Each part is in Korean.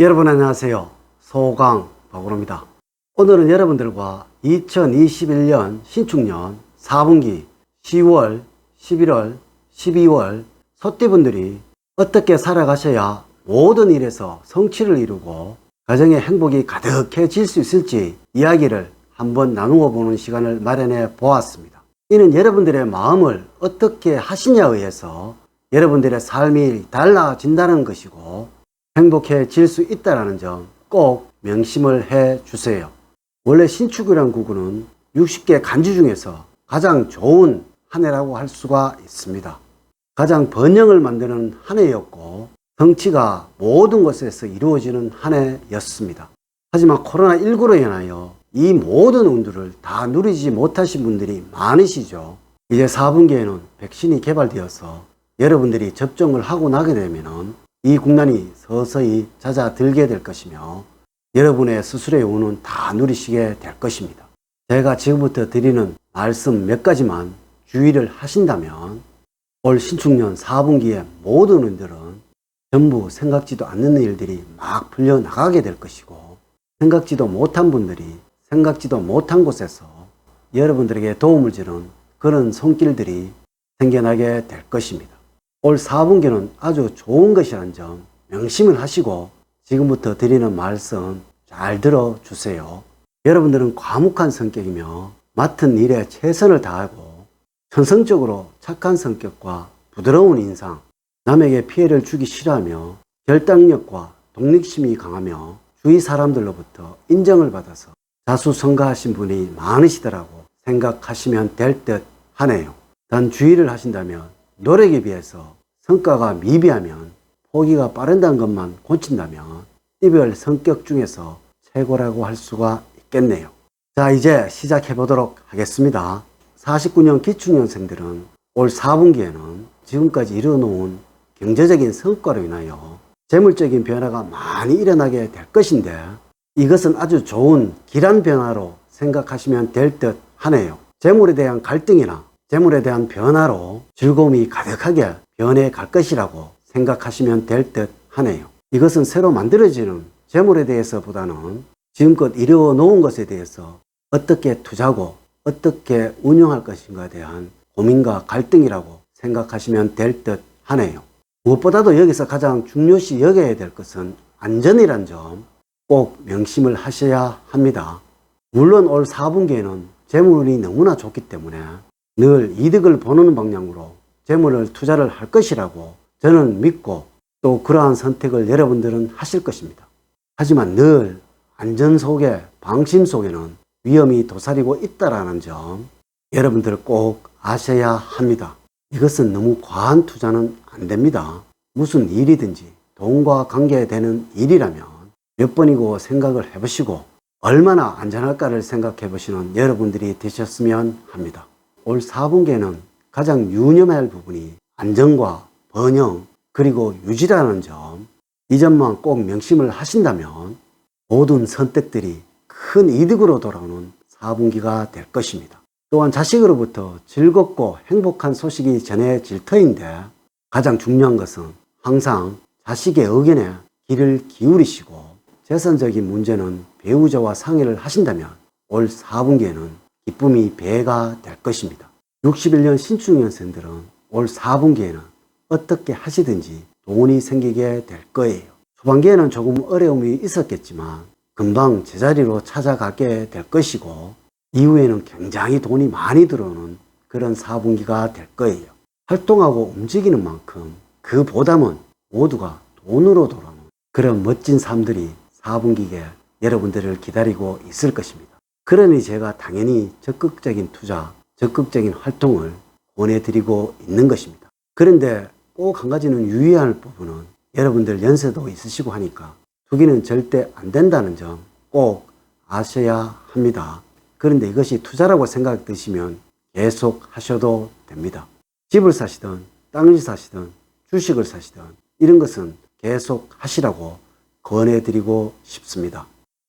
여러분 안녕하세요. 소강 박으로입니다. 오늘은 여러분들과 2021년 신축년 4분기 10월, 11월, 12월 소띠분들이 어떻게 살아가셔야 모든 일에서 성취를 이루고 가정의 행복이 가득해질 수 있을지 이야기를 한번 나누어 보는 시간을 마련해 보았습니다. 이는 여러분들의 마음을 어떻게 하시냐에 의해서 여러분들의 삶이 달라진다는 것이고 행복해질 수 있다는 점 꼭 명심을 해 주세요. 원래 신축이라는 구구는 60개 간주 중에서 가장 좋은 한 해라고 할 수가 있습니다. 가장 번영을 만드는 한 해였고 성취가 모든 것에서 이루어지는 한 해였습니다. 하지만 코로나19로 인하여 이 모든 운들을 다 누리지 못하신 분들이 많으시죠. 이제 4분기에는 백신이 개발되어서 여러분들이 접종을 하고 나게 되면은 이 국난이 서서히 잦아들게 될 것이며 여러분의 스스로의 운은 다 누리시게 될 것입니다. 제가 지금부터 드리는 말씀 몇 가지만 주의를 하신다면 올 신축년 4분기의 모든 운들은 전부 생각지도 않는 일들이 막 풀려나가게 될 것이고 생각지도 못한 분들이 생각지도 못한 곳에서 여러분들에게 도움을 주는 그런 손길들이 생겨나게 될 것입니다. 올 4분기는 아주 좋은 것이라는 점 명심을 하시고 지금부터 드리는 말씀 잘 들어주세요. 여러분들은 과묵한 성격이며 맡은 일에 최선을 다하고 천성적으로 착한 성격과 부드러운 인상, 남에게 피해를 주기 싫어하며 결단력과 독립심이 강하며 주위 사람들로부터 인정을 받아서 자수성가하신 분이 많으시더라고 생각하시면 될 듯 하네요. 단 주의를 하신다면 노력에 비해서 성과가 미비하면 포기가 빠른다는 것만 고친다면 이별 성격 중에서 최고라고 할 수가 있겠네요. 자, 이제 시작해 보도록 하겠습니다. 49년 기축년생들은 올 4분기에는 지금까지 이뤄놓은 경제적인 성과로 인하여 재물적인 변화가 많이 일어나게 될 것인데 이것은 아주 좋은 길한 변화로 생각하시면 될 듯 하네요. 재물에 대한 갈등이나 재물에 대한 변화로 즐거움이 가득하게 변해 갈 것이라고 생각하시면 될 듯 하네요. 이것은 새로 만들어지는 재물에 대해서보다는 지금껏 이루어 놓은 것에 대해서 어떻게 투자고 어떻게 운영할 것인가에 대한 고민과 갈등이라고 생각하시면 될 듯 하네요. 무엇보다도 여기서 가장 중요시 여겨야 될 것은 안전이란 점 꼭 명심을 하셔야 합니다. 물론 올 4분기에는 재물이 너무나 좋기 때문에 늘 이득을 보는 방향으로 재물을 투자를 할 것이라고 저는 믿고 또 그러한 선택을 여러분들은 하실 것입니다. 하지만 늘 안전 속에 방심 속에는 위험이 도사리고 있다라는 점 여러분들 꼭 아셔야 합니다. 이것은 너무 과한 투자는 안 됩니다. 무슨 일이든지 돈과 관계되는 일이라면 몇 번이고 생각을 해보시고 얼마나 안전할까를 생각해 보시는 여러분들이 되셨으면 합니다. 올 4분기에는 가장 유념할 부분이 안정과 번영 그리고 유지라는 점, 이 점만 꼭 명심을 하신다면 모든 선택들이 큰 이득으로 돌아오는 4분기가 될 것입니다. 또한 자식으로부터 즐겁고 행복한 소식이 전해질 터인데 가장 중요한 것은 항상 자식의 의견에 귀를 기울이시고 재산적인 문제는 배우자와 상의를 하신다면 올 4분기에는 기쁨이 배가 될 것입니다. 61년 신축년생들은 올 4분기에는 어떻게 하시든지 돈이 생기게 될 거예요. 초반기에는 조금 어려움이 있었겠지만 금방 제자리로 찾아가게 될 것이고 이후에는 굉장히 돈이 많이 들어오는 그런 4분기가 될 거예요. 활동하고 움직이는 만큼 그 보담은 모두가 돈으로 돌아오는 그런 멋진 삶들이 4분기에 여러분들을 기다리고 있을 것입니다. 그러니 제가 당연히 적극적인 투자, 적극적인 활동을 권해드리고 있는 것입니다. 그런데 꼭 한 가지는 유의해야 할 부분은 여러분들 연세도 있으시고 하니까 투기는 절대 안 된다는 점 꼭 아셔야 합니다. 그런데 이것이 투자라고 생각 드시면 계속 하셔도 됩니다. 집을 사시든 땅을 사시든 주식을 사시든 이런 것은 계속 하시라고 권해드리고 싶습니다.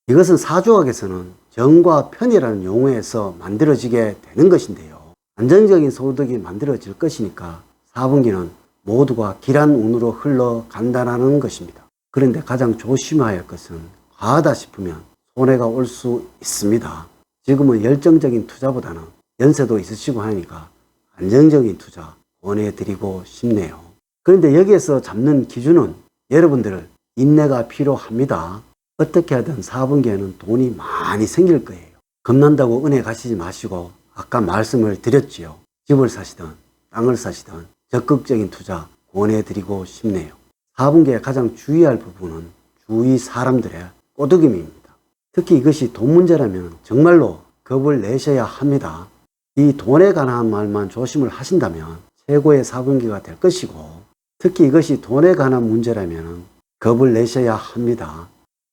이것은 사주학에서는 정과 편이라는 용어에서 만들어지게 되는 것인데요. 안정적인 소득이 만들어질 것이니까 4분기는 모두가 길한 운으로 흘러간다는 것입니다. 그런데 가장 조심해야 할 것은 과하다 싶으면 손해가 올 수 있습니다. 지금은 열정적인 투자보다는 연세도 있으시고 하니까 안정적인 투자 권해드리고 싶네요. 그런데 여기에서 잡는 기준은 여러분들 인내가 필요합니다. 어떻게 하든 4분기에는 돈이 많이 생길 거예요. 겁난다고 은혜 가시지 마시고 아까 말씀을 드렸지요. 집을 사시든 땅을 사시든 적극적인 투자 권해드리고 싶네요. 4분기에 가장 주의할 부분은 주위 사람들의 꼬드김입니다. 특히 이것이 돈 문제라면 정말로 겁을 내셔야 합니다. 이 돈에 관한 말만 조심을 하신다면 최고의 4분기가 될 것이고 특히 이것이 돈에 관한 문제라면 겁을 내셔야 합니다.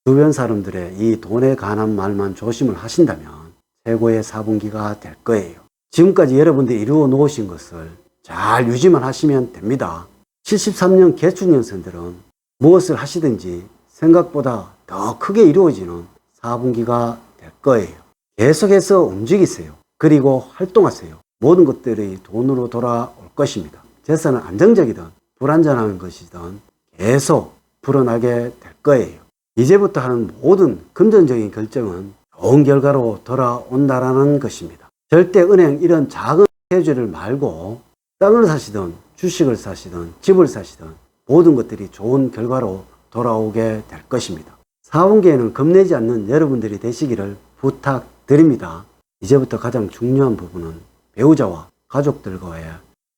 주변 사람들의 이 돈에 관한 말만 조심을 하신다면 최고의 4분기가 될 거예요. 지금까지 여러분들이 이루어 놓으신 것을 잘 유지만 하시면 됩니다. 73년 개축년생들은 무엇을 하시든지 생각보다 더 크게 이루어지는 4분기가 될 거예요. 계속해서 움직이세요. 그리고 활동하세요. 모든 것들이 돈으로 돌아올 것입니다. 재산은 안정적이든 불안전한 것이든 계속 불어나게 될 거예요. 이제부터 하는 모든 금전적인 결정은 좋은 결과로 돌아온다라는 것입니다. 절대 은행 이런 작은 해주를 말고 땅을 사시든 주식을 사시든 집을 사시든 모든 것들이 좋은 결과로 돌아오게 될 것입니다. 4분기에는 겁내지 않는 여러분들이 되시기를 부탁드립니다. 이제부터 가장 중요한 부분은 배우자와 가족들과의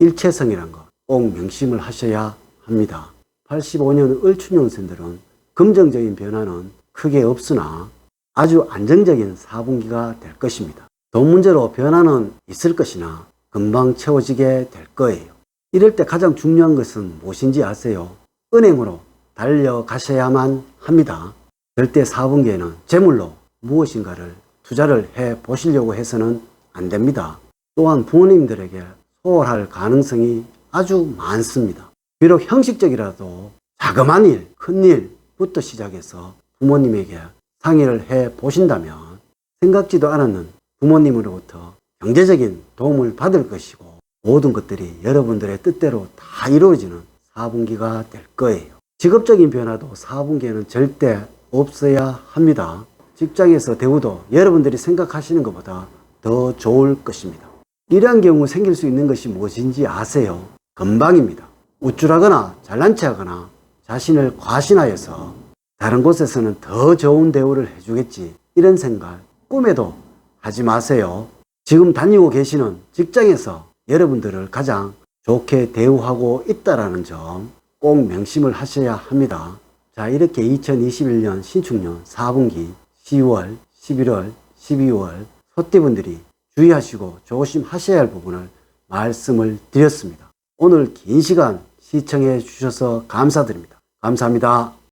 일체성이란 것 꼭 명심을 하셔야 합니다. 85년 을춘년생들은 긍정적인 변화는 크게 없으나 아주 안정적인 4분기가 될 것입니다. 돈 문제로 변화는 있을 것이나 금방 채워지게 될 거예요. 이럴 때 가장 중요한 것은 무엇인지 아세요? 은행으로 달려가셔야만 합니다. 절대 4분기에는 재물로 무엇인가를 투자를 해 보시려고 해서는 안 됩니다. 또한 부모님들에게 소홀할 가능성이 아주 많습니다. 비록 형식적이라도 자그마한 일, 큰 일 부터 시작해서 부모님에게 상의를 해 보신다면 생각지도 않았는 부모님으로부터 경제적인 도움을 받을 것이고 모든 것들이 여러분들의 뜻대로 다 이루어지는 4분기가 될 거예요. 직업적인 변화도 4분기에는 절대 없어야 합니다. 직장에서 대우도 여러분들이 생각하시는 것보다 더 좋을 것입니다. 이러한 경우 생길 수 있는 것이 무엇인지 아세요? 건방입니다. 우쭐하거나 잘난 체하거나 자신을 과신하여서 다른 곳에서는 더 좋은 대우를 해주겠지 이런 생각 꿈에도 하지 마세요. 지금 다니고 계시는 직장에서 여러분들을 가장 좋게 대우하고 있다라는 점 꼭 명심을 하셔야 합니다. 자, 이렇게 2021년 신축년 4분기 10월, 11월, 12월 소띠분들이 주의하시고 조심하셔야 할 부분을 말씀을 드렸습니다. 오늘 긴 시간 시청해 주셔서 감사드립니다. 감사합니다.